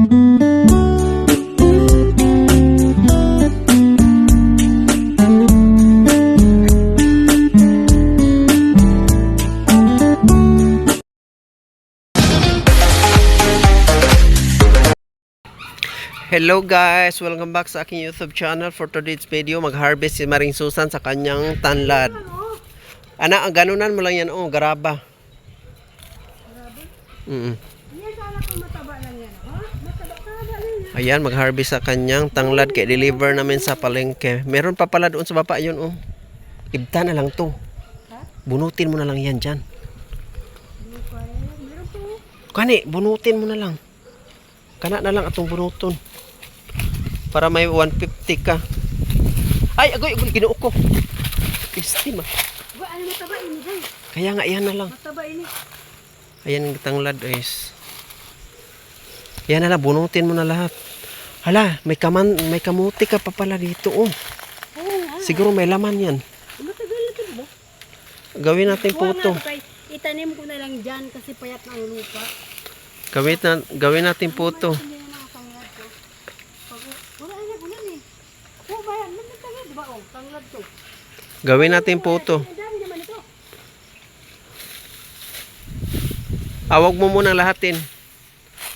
Hello guys! Welcome back sa aking YouTube channel. For today's video, mag-harvest si Maring Susan sa kanyang tanlad. Ana, ganunan mo lang yan, oh, garaba. Mm Yan sana kung mataba lang yan. Ha? Mataba ka ba lang yan? Ayan, mag-harvest sa kanyang tanglad kay deliver namin sa palengke. Meron pa pala doon sa baba yun, oh. Ibta na lang to. Bunutin mo na lang yan dyan. Kani, bunutin mo na lang. Kana na lang atong bunuton. Para may 150 ka. Ay, agoy, agoy, ginuok ko. Estima. Ba, ano mataba ini? Kaya nga, yan na lang. Mataba ini. Ayan ang tanglad guys. Yan na lang, bunutin mo na lahat. Hala, may kaman, may kamuti ka pa pala dito oh. Siguro may laman yan. Matagal na ba? Gawin natin puto. Itanim ko na lang dyan kasi payat ng lupa. Gawin, na, gawin natin puto. Nagtatanglad ba? Oh, tanglad to. Gawin natin puto. Ang. Awag mo muna lahatin.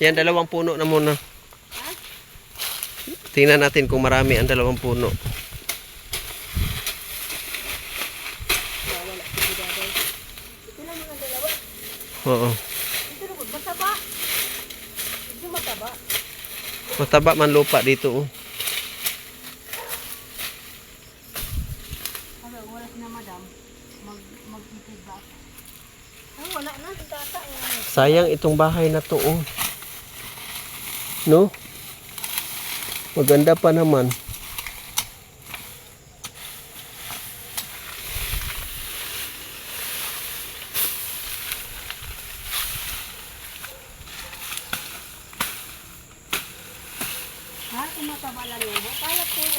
Yan, dalawang puno na muna. Ha? Tingnan natin kung marami ang dalawang puno. Oo. Mataba. Mataba. Mataba man lupa dito oh. Wala na madam. Mag, mag-feedback. Ah, wala na. Sayang itong bahay na to oh. No? Maganda pa naman.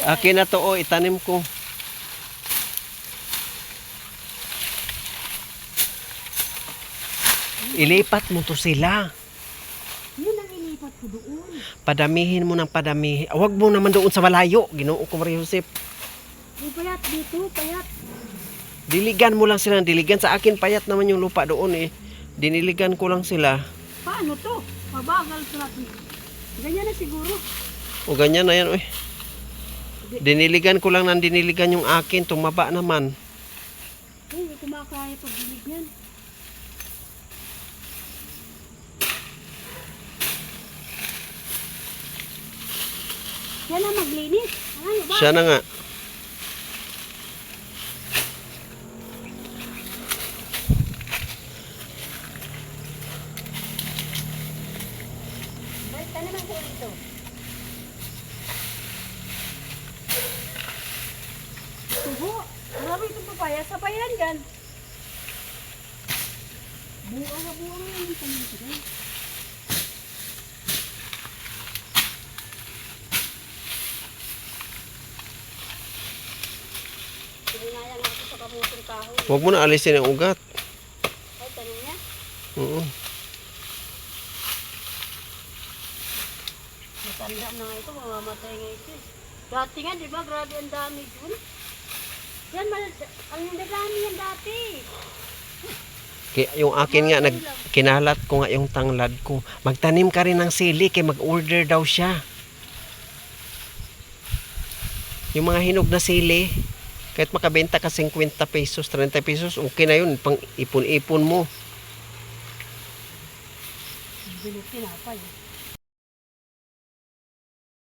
Akin na to oh, itanim ko. Ilipat mo to sila. Ko doon. Padamihin mo ng padamihin. Huwag mo naman doon sa malayo. Ginoo ko Maria Josep. May payat dito. Payat. Diligan mo lang sila ng diligan. Sa akin payat naman yung lupa doon eh. Diniligan ko lang sila. Paano to? Mabagal sila. Ganyan na siguro. O ganyan na yan oy. Diniligan ko lang ng diniligan yung akin. Tumaba naman. Hindi ko makakaya pag dilig Yan ang maglinis. Ano ba? Siya na nga. Buang na buang na yung dito. Sinayang ako sa kamuting kahoy. Huwag mo na alisin ang ugat. Ay, tanong niya. Oo. Matanda na nga ito, mamamatay nga ito. eh. Dati nga, di ba? Grabe ang dami dun. Yan, mal- ang dami yan dati. Kaya yung akin nga, nag, kinalat ko nga yung tanglad ko. Magtanim ka rin ng sili kay mag-order daw siya. Yung mga hinog na sili, kahit makabenta ka 50 pesos, 30 pesos, okay na yun. Pang ipon-ipon mo. Bilis tinapay.